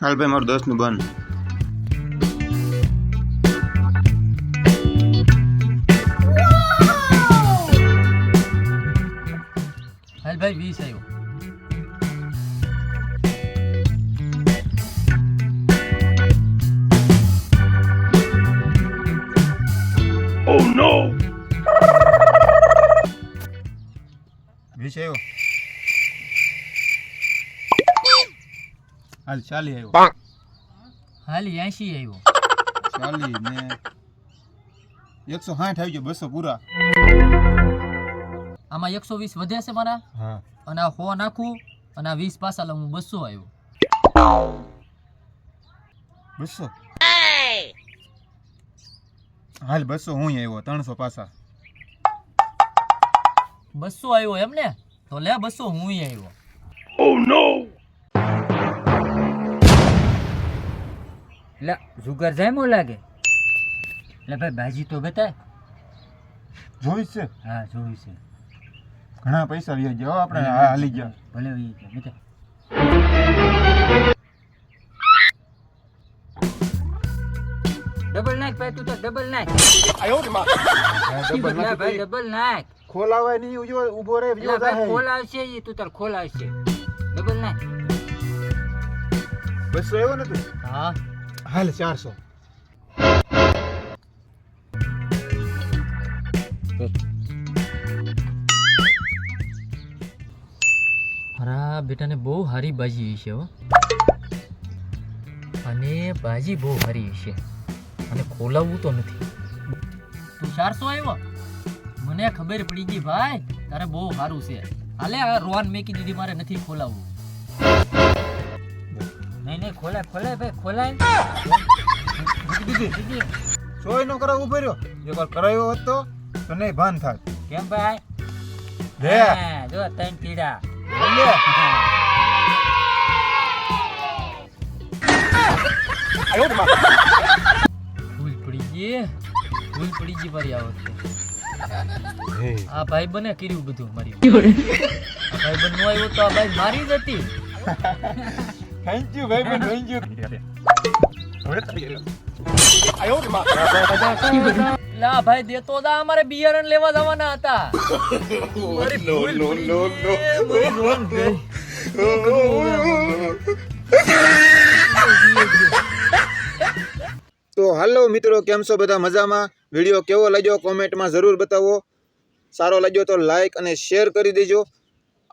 હાલ ભાઈ મારું દસનું બંધ હાલ ભાઈ વીસ આવ્યો વીસ આવ્યો હાલ ચાલી આવ્યો. હાલ એસી આવ્યો. ચાલી ને એકસો સાઠ આવી ગયો બસો પૂરા. આમાં એકસો વીસ વધ્યા છે મારા? અને આ સો નાખું અને આ વીસ પાછા લઉં હું બસો આવ્યો. બસો? હાલ બસો હું આવ્યો ત્રણસો પાછા. બસો આવ્યો એમ ને? તો લે બસો હું આવ્યો. લે જાય મો લાગે? એટલે ભાઈ ભાજી તો બતાય. જોઈ છે? હા જોઈ છે. ઘણા પૈસા વ્યાજ ગયા આપણે હાલી ગયા ભલે ઈ ગયા બતાય. ડબલ નાખ ભાઈ તું તો ડબલ નાખ લે ભાઈ ડબલ નાખ ખોલાવાય નહીં ઉજો- ઊભો રહે એટલે ભાઈ ખોલાવશે ઈ તું તાર ખોલાવશે. ડબલ નાખ બસ રહ્યો ને તું? હા. હાલ, ચારસો. મારા બેટાને બહુ સારી ભાજી છે હો. અને ભાજી બહુ સારી છે અને ખોલાવવું તો નથી. તું ચારસો આવ્યો મને ખબર પડી ગઈ ભાઈ, તારે બહુ સારું છે. હાલે, આ મેકી દીધી, મારે નથી ખોલાવવું. નહીં નહીં, ખોલે ખોલે ભાઈ. ખોલાય સોય નો કરાવ ઊભો રહ્યો એકવાર કરાયો હોત તો તો નહીં ભાન થાય. કેમ ભાઈ? દે જો ત્રણ કીડા. લે ભૂલ પડી ગઈ ભૂલ પડી ગઈ મારી આ વખતે. આ ભાઈ બને કર્યું બધું મારી આ ભાઈ બન નો આવ્યો તો આ ભાઈ મારી જ હતી. થેન્ક યુ ભાઈ બેન થેન્ક યુ લા ભાઈ દેતો હતા અમારે બિયારણ લેવા જવાના હતા. તો હાલો મિત્રો કેમ છો બધા મજામાં? વીડિયો કેવો લાગ્યો? કોમેન્ટમાં જરૂર બતાવો. સારો લાગ્યો તો લાઈક અને શેર કરી દેજો.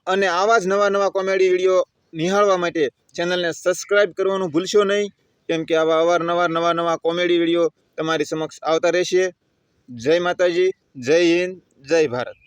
અને આવા જ નવા નવા કોમેડી વીડિયો નિહાળવા માટે ચેનલને સબસ્ક્રાઈબ કરવાનું ભૂલશો નહીં. કેમ કે આવા અવારનવાર નવા નવા કોમેડી વીડિયો તમારી સમક્ષ આવતા રહેશે. જય માતાજી, જય હિન્દ, જય ભારત.